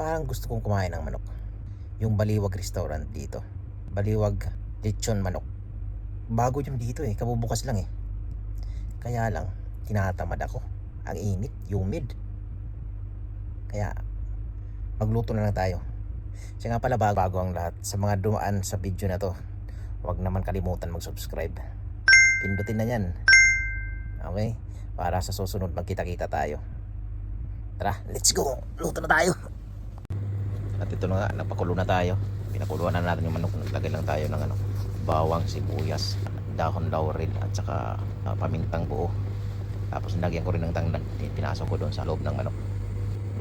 Parang gusto kong kumain ng manok. Yung Baliwag restaurant dito. Baliwag lechon manok. Bago yung dito eh, kabubukas lang eh. Kaya lang, tinatamad ako. Ang init, humid. Kaya, magluto na lang tayo. Siya nga pala bago, bago ang lahat. Sa mga dumaan sa video na to, huwag naman kalimutan mag-subscribe. Pindutin na yan. Okay? Para sa susunod magkita-kita tayo. Tara, let's go! Luto na tayo! At ito na nga, napakulo na tayo. Pinakuluan na natin yung manok. Naglagay lang tayo ng ano, bawang, sibuyas, dahon laurel at saka ah, pamintang buo. Tapos nilagyan ko rin ng tangdan. Pinasok ko doon sa loob ng manok.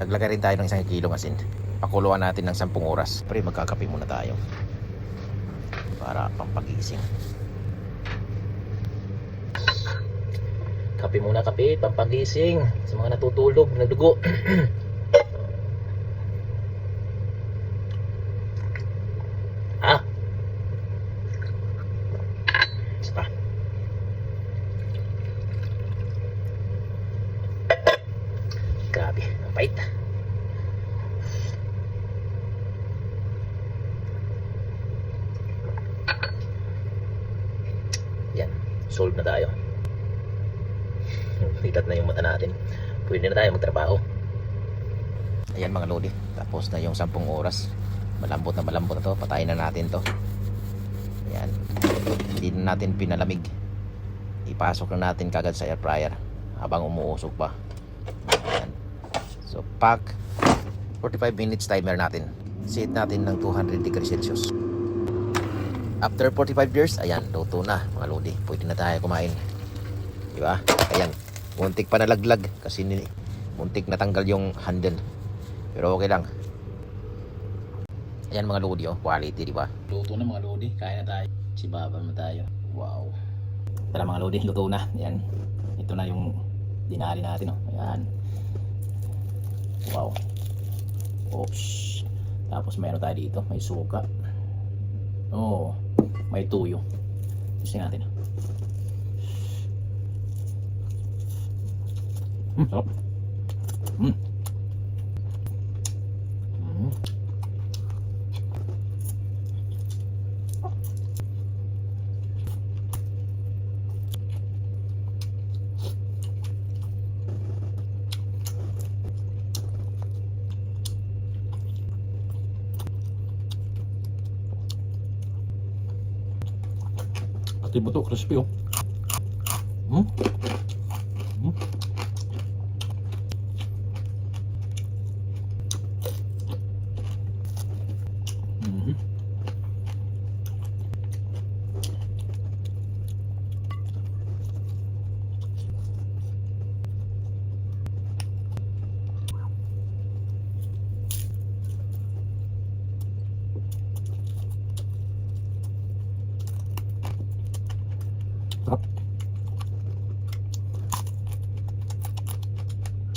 Naglagay rin tayo ng isang kilong asin. Pakuluan natin ng 10 oras. Pero magkakape muna tayo. Para pampagising. Kape muna kape, pampagising sa mga natutulog, nagdugo. ah. Isa pa. Grabe, ang pait. Yan, solve na tayo. Hitat na yung mata natin. Pwede na tayo magtrabaho. Ayan mga lodi. Tapos na yung 10 oras. Malambot na malambot na to. Patayin na natin to. Ayan. Hindi na natin pinalamig. Ipasok na natin kagad sa air fryer. Habang umuusok pa. Ayan. So pack. 45 minutes timer natin. Set natin ng 200 degrees Celsius. After 45 years, ayan, luto na mga lodi. Pwede na tayo kumain. Di ba? Ayan. Muntik pa nalaglag kasi ni, muntik natanggal yung handle. Pero okay lang. Ayan mga lodi, oh. Quality, di ba? Luto na mga lodi. Kaya na tayo. Sibaba na tayo. Wow. Tara mga lodi, luto na. Ayan. Ito na yung dinali natin, oh. Ayan. Wow. Oops. Tapos meron tayo dito. May suka. Oh, may tuyo. Gusto natin. Mm, sarap. Mm. Pati buto, crispy oh. Hmm?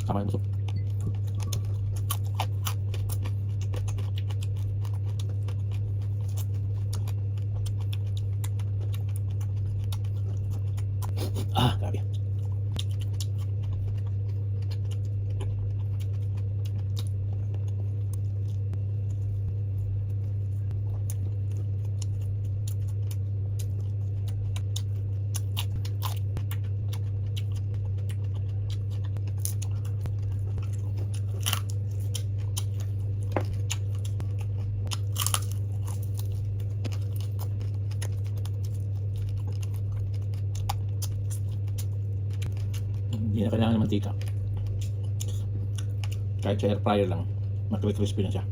가만히 보소. 아, 나비야. Hindi na kailangan ng mantika. Kahit sa air fryer lang, makri-crispy na siya.